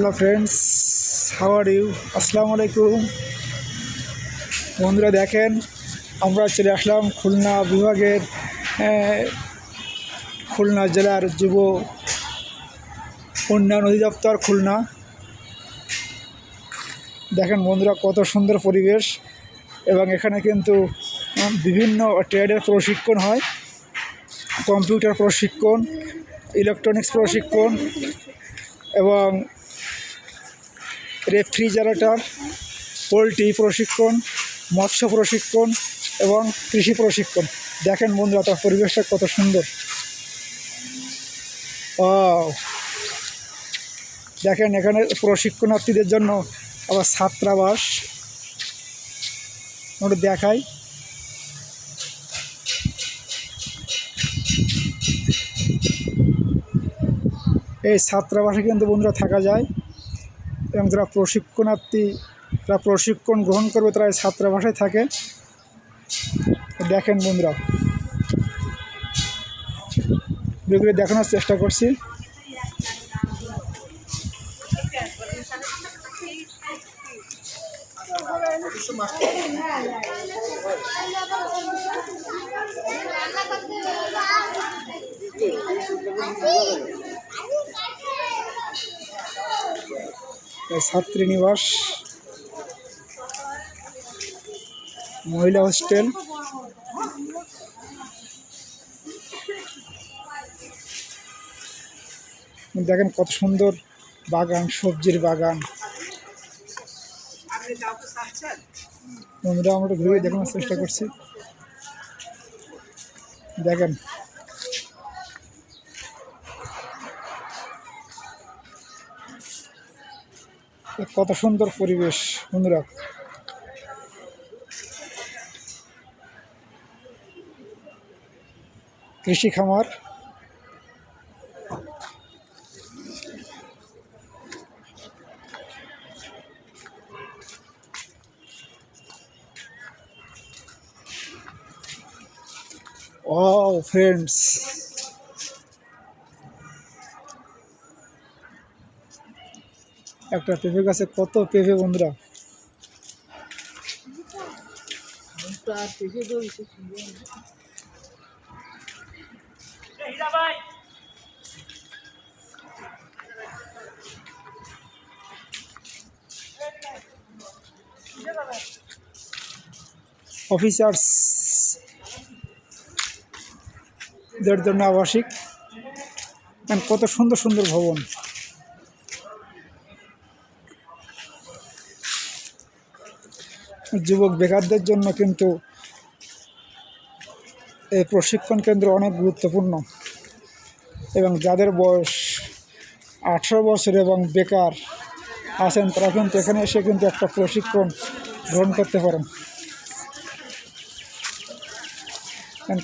Hello friends how are you আসসালামু আলাইকুম। বন্ধুরা দেখেন, আমরা চলে আসলাম খুলনা বিভাগের খুলনা জেলার যুব উন্নয়ন অধিদপ্তর খুলনা। দেখেন বন্ধুরা কত সুন্দর পরিবেশ, এবং এখানে কিন্তু বিভিন্ন ট্রেডের প্রশিক্ষণ হয়, কম্পিউটার প্রশিক্ষণ, ইলেকট্রনিক্স প্রশিক্ষণ, এবং রেফ্রিজারেটর, পোলট্রি প্রশিক্ষণ, মৎস্য প্রশিক্ষণ এবং কৃষি প্রশিক্ষণ। দেখেন বন্ধুরা, তার পরিবেশটা কত সুন্দর। ও দেখেন, এখানে প্রশিক্ষণার্থীদের জন্য আবার ছাত্রাবাস। ওটা দেখাই। এই ছাত্রাবাসে কিন্তু বন্ধুরা থাকা যায়। এবং যারা প্রশিক্ষণার্থী, যারা প্রশিক্ষণ গ্রহণ করবে, তারা এই ছাত্রাবাসায় থাকে। দেখেন বন্ধুরা। যেগুলি দেখানোর চেষ্টা করছি। ছাত্রীনিবাস মহিলা হোস্টেল। দেখেন কত সুন্দর বাগান, সবজির বাগান। বন্ধুরা, আমরা ঘুরে দেখানোর চেষ্টা করছি। দেখেন কত সুন্দর পরিবেশ বন্ধুরা। কৃষি খামার। ও ফ্রেন্ডস একটা পেঁপে গাছে কত পেঁপে বন্ধুরা? অফিসার্স দের জন্য আবাসিক। কত সুন্দর সুন্দর ভবন। যুবক বেকারদের জন্য কিন্তু এই প্রশিক্ষণ কেন্দ্র অনেক গুরুত্বপূর্ণ। এবং যাদের বয়স আঠেরো বছর এবং বেকার আছেন, তারা কিন্তু এখানে এসে কিন্তু একটা প্রশিক্ষণ গ্রহণ করতে পারেন।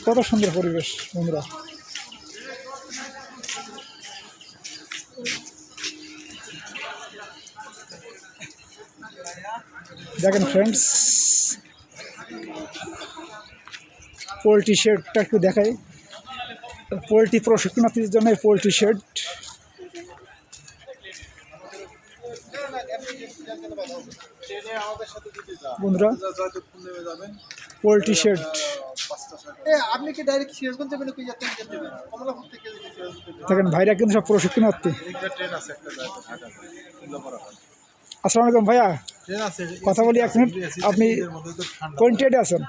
কত সুন্দর পরিবেশ বন্ধুরা। দেখেন ফ্রেন্ডস পোলট্রি শেডটা একটু দেখাই। পোলট্রি প্রশিক্ষণার্থীদের জন্য পোলট্রি শেড। বন্ধুরা পোলট্রি শেড। আপনি কি ডাইরেক্ট সিরাজগঞ্জ যাবেন নাকি যাতে যেতে কমলাপুর থেকে যদি সিরাজগঞ্জ যেতে দেখেন ভাইরা কিন্তু সব প্রশিক্ষণার্থী। আসসালামু আলাইকুম ভাইয়া। কথা বলি এক মিনিট। আপনি কোন ট্রেডে আছেন?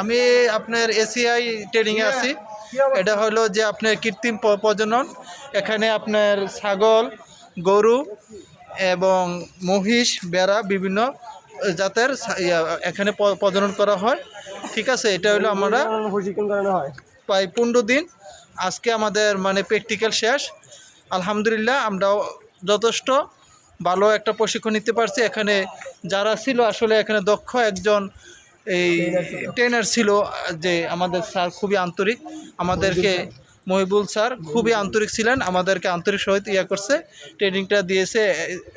আমি আপনার এসিআই ট্রেনিংয়ে আছি। এটা হলো যে আপনার কৃত্রিম প্রজনন। এখানে আপনার ছাগল গরু এবং মহিষ বেড়া বিভিন্ন জাতের এখানে প্রজনন করা হয়। ঠিক আছে এটা হলো আমরা প্রায় পনেরো দিন আজকে আমাদের মানে প্র্যাকটিক্যাল শেষ। আলহামদুলিল্লাহ আমরাও যথেষ্ট ভালো একটা প্রশিক্ষণ নিতে পারছি। এখানে যারা ছিল, আসলে এখানে দক্ষ একজন এই ট্রেনার ছিল যে আমাদের স্যার খুবই আন্তরিক। আমাদেরকে মহিবুল স্যার খুবই আন্তরিক ছিলেন, আমাদেরকে আন্তরিক সহিত ইয়ে করছে, ট্রেনিংটা দিয়েছে।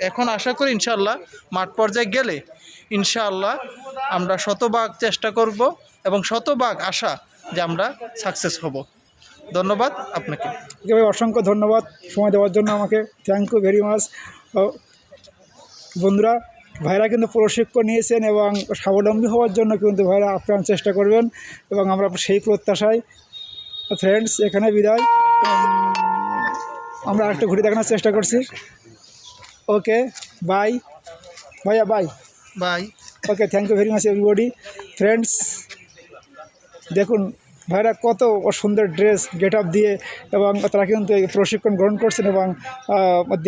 এখন আশা করি ইনশাল্লাহ মাঠ পর্যায়ে গেলে ইনশাআল্লাহ আমরা শতভাগ চেষ্টা করব এবং শতভাগ আশা যে আমরা সাকসেস হব। ধন্যবাদ আপনাকে। অসংখ্য ধন্যবাদ সময় দেওয়ার জন্য আমাকে। থ্যাংক ইউ ভেরি মাচ বন্ধুরা ভাইরা কিন্তু প্রশিক্ষণ নিয়েছেন এবং স্বাবলম্বী হওয়ার জন্য কিন্তু ভাইরা আপ্রাণ চেষ্টা করবেন এবং আমরা সেই প্রত্যাশায় ফ্রেন্ডস এখানে বিদায়। আমরা আরেকটু ঘুরে দেখানোর চেষ্টা করছি। ওকে বাই ভাইয়া bye bye okay thank you very much everybody friends দেখুন ভাইরা কত সুন্দর ড্রেস গেট আপ দিয়ে এবং তারা কিন্তু এই প্রশিক্ষণ গ্রহণ করছেন এবং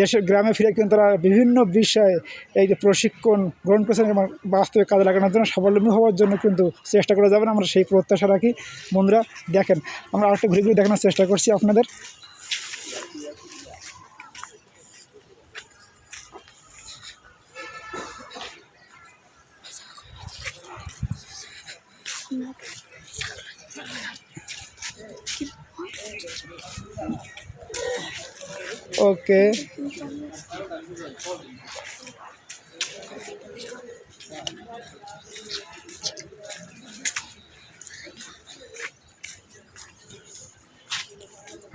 দেশের গ্রামে ফিরে কিন্তু তারা বিভিন্ন বিষয়ে এই যে প্রশিক্ষণ গ্রহণ করছেন এবং বাস্তবে কাজে লাগানোর জন্য স্বাবলম্বী হওয়ার জন্য কিন্তু চেষ্টা করে যাবেন। আমরা সেই প্রত্যাশা রাখি। বন্ধুরা, দেখেন, আমরা আরেকটা ঘুরে ঘুরে দেখানোর চেষ্টা করছি আপনাদের। ওকে।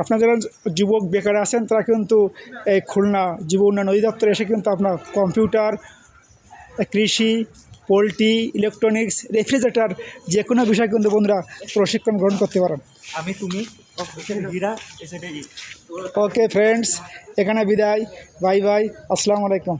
আপনার যারা যুবক বেকার আছেন, তারা কিন্তু এই খুলনা যুব উন্নয়ন অধিদপ্তরে এসে কিন্তু আপনার কম্পিউটার, কৃষি পোলট্রি ইলেকট্রনিক্স রেফ্রিজারেটার যে কোনো বিষয় কিন্তু বন্ধুরা প্রশিক্ষণ গ্রহণ করতে পারেন। আমি তুমি ওকে ফ্রেন্ডস এখানে বিদায়। বাই বাই আসসালামু আলাইকুম।